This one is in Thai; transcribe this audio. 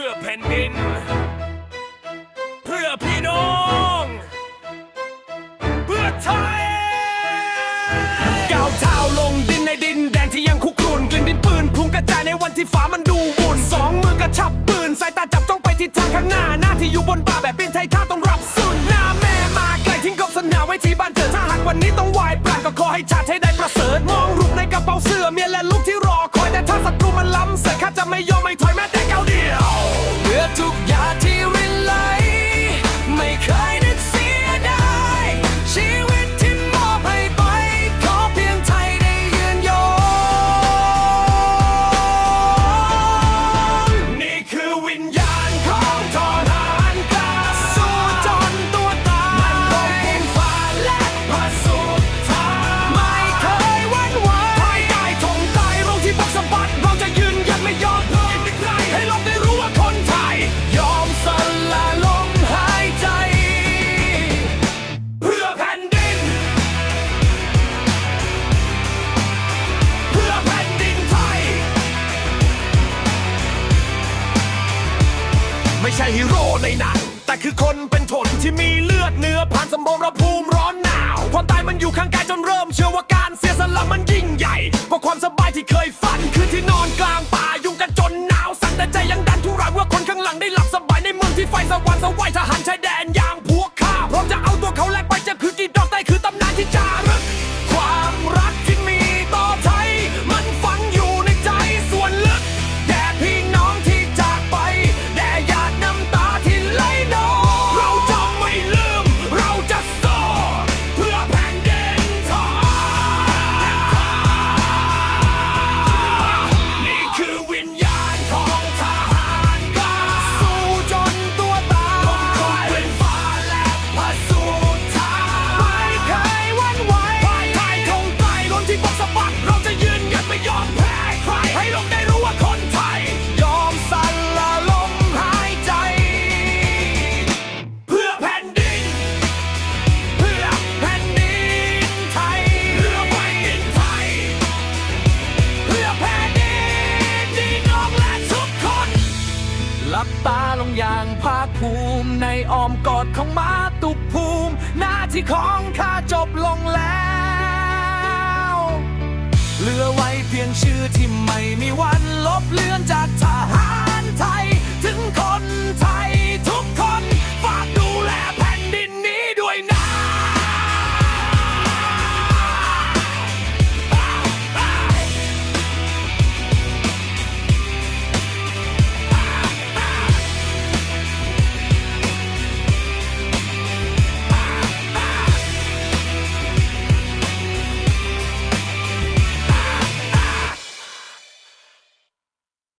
พื่อแผ่นดิน เพื่อพี่น้อง เพื่อไทยก้าวเท้าลงดินในดินแดนที่ยังคุกรุ่นกลิ่นดินปืนพุ่งกระจายในวันที่ฟ้ามันดูวุ่นสองมือกระชับปืนสายตาจับจ้องไปทิศทางข้างหน้าหน้าที่อยู่บนบ่าแบบเป็นไทยท่าต้องรับสุนหน้าแม่มาไกลทิ้งกบสนามไว้ที่บ้านเกิดถ้าหากวันนี้ต้องวายปราณก็ขอให้ชาติให้ได้ประเสริฐมองรูปในกระเป๋าเสื้อเมียและลูกที่รอคอยแต่ถ้าศัตรูมันล้ำเสร็จข้าจะไม่ยอมไม่ถอยแม้แต่เก้าวเดียว พื่อทุกอย่างที่ ใช่ฮีโร่ในหนังแต่คือคนเป็นทนที่มีเลือดเนื้อผ่านสมระภูมิร้อนหนาว ความตายมันอยู่ข้างกายจนเริ่มเชื่อว่าการเสียสละมันยิ่งใหญ่เพราะความสบายที่เคยฝันคือที่นอนกลางป่ายุงกันจนหนาวสั่นแต่ใจยังดันทุรังว่าคนข้างหลังได้หลับสบายในเมืองที่ไฟสว่างสวัยทหารชายแดนย่าง ตาลงอย่างภาคภูมิในอ้อมกอดของมาตุภูมิ หน้าที่ของข้าจบลงแล้ว เหลือไว้เพียงชื่อที่ไม่มีวันลบล